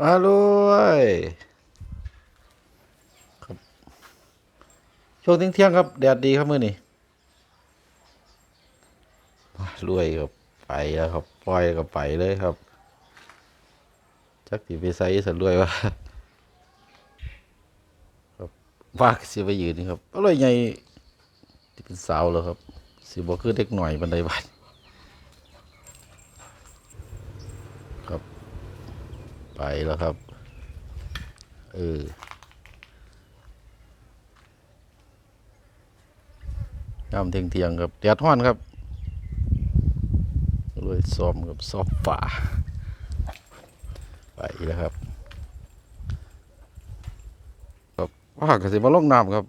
มาเลยครับช่วงเที่ยงครับ แดดดีครับมื้อนี้มารวยครับไปแล้วครับปล่อยก็ไปเลยครับ จักสิไปใส่สันรวยวะครับว่าสิไปยืนนี่ครับอร่อยใหญ่ที่เป็นสาวแล้วครับสิบ่คือเด็กหน่อยบันไดบันครับ ไป แล้วครับ เออยามเที่ยงเที่ยงๆครับแดดร้อนครับรวยซ้อมกับซ้อมฝ่า ไปแล้วครับครับว่ากสิมาลงน้ำครับ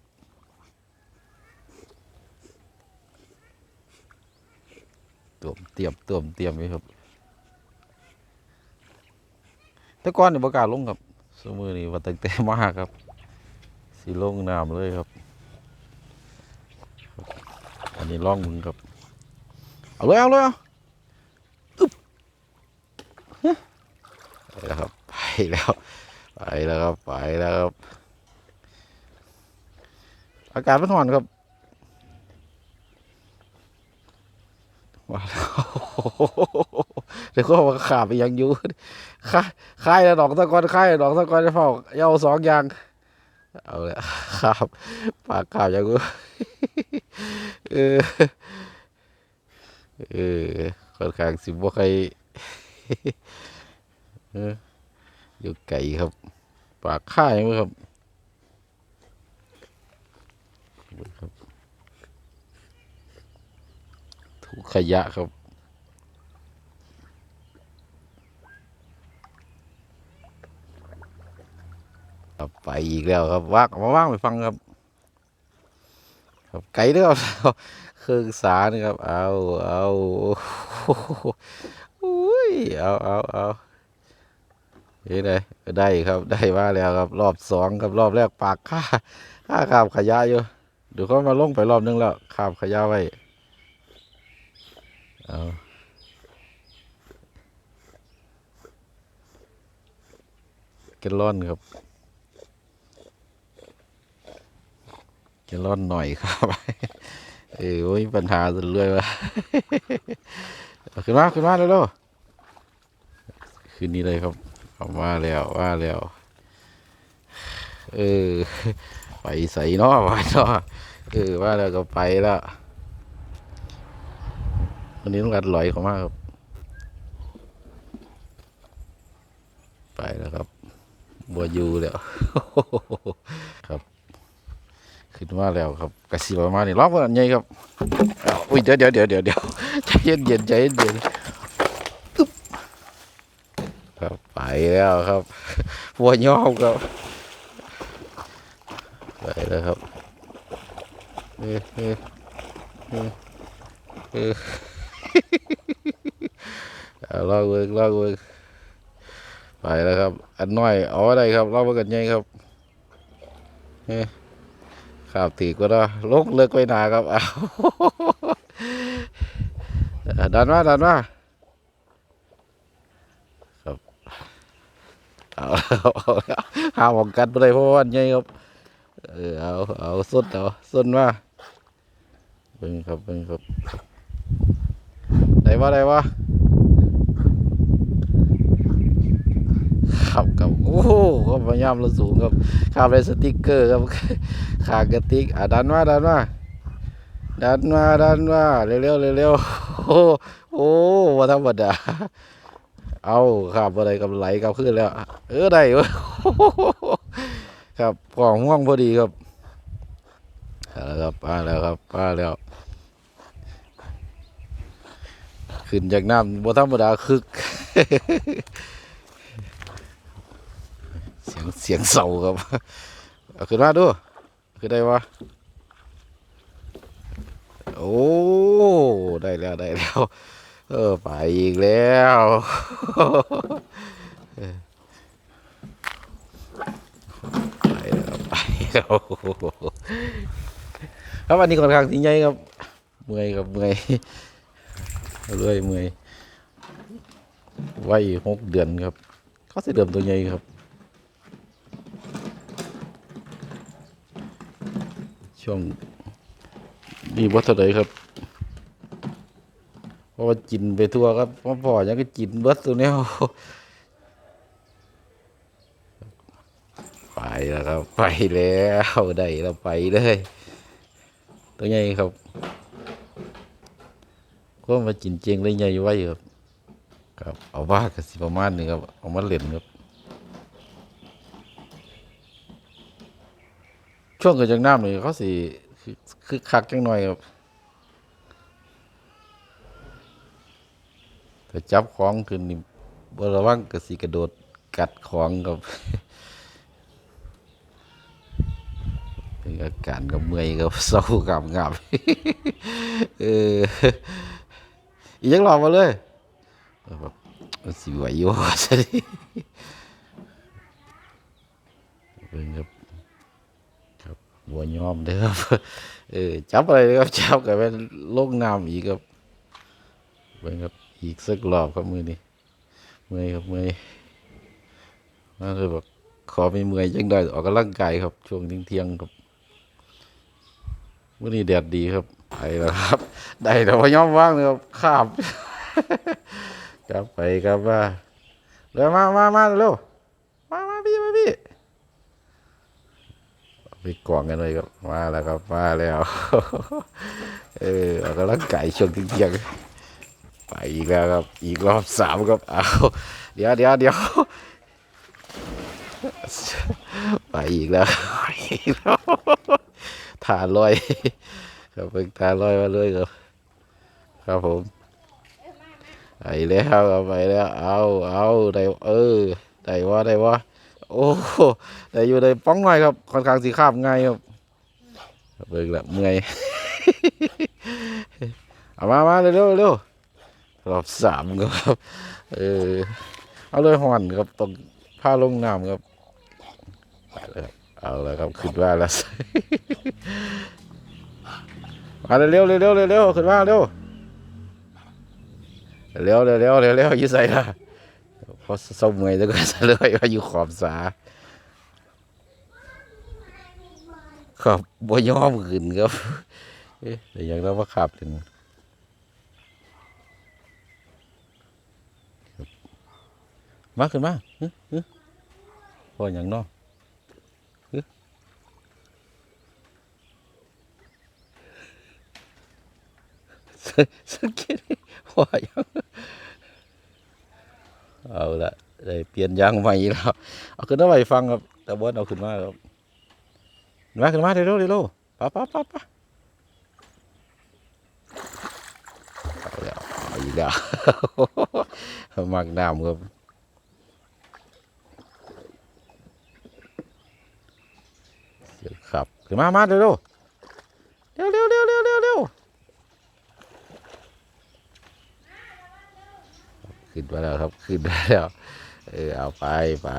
ตวมเตรียมตวมเตรียมไว้ครับ แต่ก่อนนี่ประกล้าศลงครับสมือนี่ว่าตั้งแต่มากครับสิลงน้ำเลยครับ อันนี้ล่องมึงครับ เอาเลยเอาเลยเอาอึ๊บไปแล้วครับไปแล้วไปแล้วครับไปแล้วครับ อากาศมันร้อนครับว้าว เดี๋ยวก็ว่าขาไปยังอยู่ค่าค่ายดอกตะกอนค่ายดอกตะกอนจะเฝ้าเย้าสองอย่าง เอาเลยครับปากขาบยังอยู่เออเออค่อนข้างสิบ่ใครเอออยู่ไก่ครับ ปากค่ายมั้งครับครับถูกขยะครับ ครับไปอีกแล้วครับว่างมาว่างไปฟังครับ ครับไกลเด้อครับเครื่องสานครับ เอาเอาอุ้ยเอาเอาเอาเฮ้ยได้ได้ครับได้มาแล้วครับ รอบสองครับรอบแรกปากค่าค่าขาบขยะอยู่เดี๋ยวเขามาลงไปรอบนึงแล้วขาบขยะไว้เอาแกลลอนครับ จะร่อนหน่อยครับเออโอ้ยปัญหาสุดเลยวะเอาขึ้นมาขึ้นมาเร็วๆคืนนี้เลยครับเอามาแล้วว่าแล้ว เออ ไปใส่เนาะว่าเนาะเออว่าแล้วก็ไปแล้ววันนี้ต้องการลอยเขามากครับ ไปแล้วครับบัวยูแล้ว ครับ ขึ้นมาแล้วครับกระสีประมาณนี้รอบกันใหญ่ครับอุ้ยเดี๋ยวเดี๋ยวเดี๋ยวเดี๋ยวเดี๋ยวใจเย็นเย็นใจเย็นเย็นครับไปแล้วครับหัวยอมครับไปแล้วครับเออเออเออเออเอาลองเวิร์กลองเวิร์กไปแล้วครับ อันน้อยเอาอะไรครับรอบกันใหญ่ครับเออ ครับตีก็ได้ลกเลิกไปหนาครับเอาดันมาดันมาครับเอาเอาเอาหาหมองกันไปเลยเพราะว่านใหญ่ครับเออเอาเอาสุดเอาสุดมาเบิ่งครับเบิ่งครับได้ว่าได้ว่า ครับครับโอ้โหก็พยายามเราสูงครับข้ามเลยสติ๊กเกอร์ครับขากระติกอะดันมาดันมาดันมาดันมาเร็วเร็วเร็วเร็วโอ้โอ้ว่าธรรมดาเอาครับอะไรกับไหลกับขึ้นแล้ว เออได้เว้ยครับกล่องห่วงพอดีครับเอาแล้วครับมาแล้วครับมาแล้ว ขึ้นจากน้ำบ่ธรรมดาคึก เสียงเสียงเสาครับเอาขึ้นมาดูคือได้วะโอ้ได้แล้วได้แล้ว เออไปอีกแล้วไปแล้วไปแล้วครับวันนี้ค่อนข้างสิใหญ่ครับเมื่อยครับเมื่อยเรื่อยเมื่อยไว้หกเดือนครับเขเขาสิเดิมตัวใหญ่ครับ ช่วงนี้วัดเท่าไหรครับเพราะว่ากินไปทั่วครับพ่อพ่อยังก็กินเบิดตัวเนี้ยไปแล้วครับ ไปแล้วได้แล้วไปเลยตัวใหญ่ครับก็มากินเจงเลยใหญ่ไว้ครับ ครับ เอาว่ากันสิประมาณนี้ครับ เอามาเล่นครับ ช่วงเกิดจากน้ำนี่เขาสิคือคักจังหน่อยครับถ้าจับของขึ้นนี่บระวังก็สิกระโดดกัดของครับเป็นอาการกับเมื่อยกับเศร้ากับงับเอออีกยังรอมาเลยแบบสิไหวอยู่ว่าซะดิเป็นครับ บัวยอมเด้อครับเออจับอะไรครับจับกันเป็นลงน้ำอีกครับเป็นครับอีกสักรอบครับมือนี้เมื่อยครับเมื่อยนั่นเลยบอกขอไม่เมื่อยจังได้ออกกำลังกายครับ ช่วงเที่ยงๆครับมื่อนี้แดดดีครับไปแล้วครับ ได้แต่ว่ายอมว่างเลยครับข้ามครับไปครับว่าเร็วมามามาเร็วมามาพี่มาพี่ ไปกวางกันเลยครับมาแล้วครับมาแล้วเออออกกำลังกายช่วงเที่ยงไปอีกแล้วครับ อีกรอบสามครับเอาเดี๋ยวเดี๋ยวเดี๋ยวไปอีกแล้วไปอีกแล้วทานลอยครับเป็นทานลอยมาเลยครับ ครับผมไปแล้วครับไปแล้ว เอาเอาได้เออได้ว่าได้ว่า โอ้แต่อยู่ในป้องหน่อยครับค่อนข้างสีข้ามง่ายครับเบิ่งละเมื่อยเอามามาเร็วเร็วเร็วรอบสามครับ เออเอาเลยห่อนครับต้องผ้าลงน้ำครับไปเลยครับเอาเลยครับขึ้นว่าแล้วมาเร็วเร็วเร็วเร็วขึ้นมาเร็วเร็วเร็วเร็วเร็วเร็วอยืดใส่ละ เพราะเศร้าเมยแล้วก็จะเลยว่าอยู่ขอบสาครับบ่ยอมขึ้นครับเอ๊ะแต่ยังเราว่าขับถึงมาขึ้นมาพออย่างนอฮึสังเกตพออย่าง เอาละได้เปลี่ยนยางใหม่แล้วเอาขึ้นมาไว้ฟังครับแต่บนเอาขึ้นมาครับมาขึ้นมาเร็วเร็วป้าป้าป้าป้าเอาแล้วเอาอีกแล้วมักน้ำครับเดี๋ยวขับขึ้นมามาเร็วเร็วเร็วเร็วเร็วเร็วเร็ว ขึ้นมาแล้วครับ ขึ้นมาแล้ว เออเอาไปไป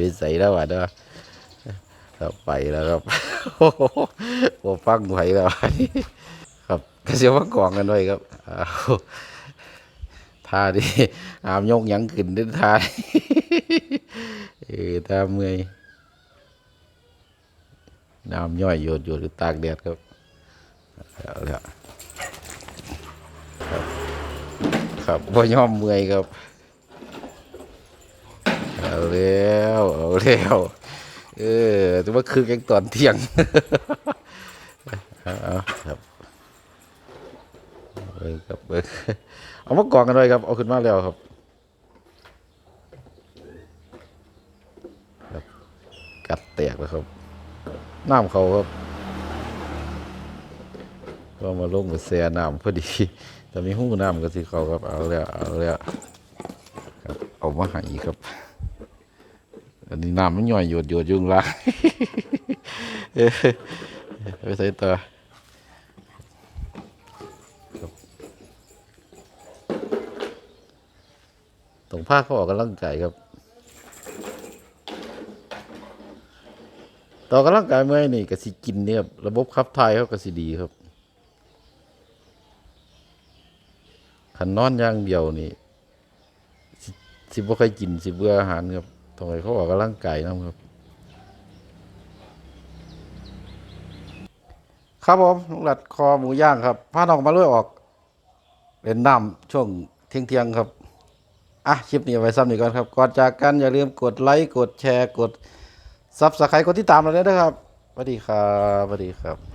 ไปใส่แล้วอะเนาะเอาไปแล้วครับโอ้โหโอ้ฟังไหวแล้วครับก็เสียวมากองกันด้วยครับเอาท่าดีอามยกยังขึ้นเดินท่าเออท่าเมื่อยน้ำย่อยโยดโยดหรือตากแดดครับเอาแล้วครับ ครับพ่ยอมเมื่อยครับเอาแล้วเอาแล้วเออแต่ว่าคือยังตอนเที่ยงเอาครับเบิ่งครับเบิ่งเอามากองกันเลยครับ เอาขึ้นมาแล้วครับครับกัดแตกแล้วครับน้ำเขาครับ ก็มาลงมาแซ่น้ำพอดีแต่มีหูน้ำก็สิเขาครับเอาแล้วเอาแล้วครับเอามาห้อีกครับ อันนี้น้ำมันย่อยหยดหยดยุ่งล่างเอ้ยไปใส่ต่อตรงภาคเขาออกกำลังกายครับต่อกำลังกายเมื่อนี่ก็สิกินเนี่ยรับระบบขับถ่ายเขาก็สิดีครับ ขันนอนอย่างเดียวนี่สิสิบ่ค่อยกินสิเบื่ออาหารครับต้องให้เขาออกกำลังกายนํครับ ครับผมลุงหลัดคอหมูย่างครับพาน้องมาเลุยออกเล่นน้ำช่วงเที่ยงเที่ยงครับ อะคลิปนี้ไว้ซ้ำหนี่งก่อนครับ ก่อนจากกันอย่าลืมกดไลค์ กดแชร์ กดซับสไครต์กดติดตามเราด้วยนะครับสวัสดีครับสวัสดีครับ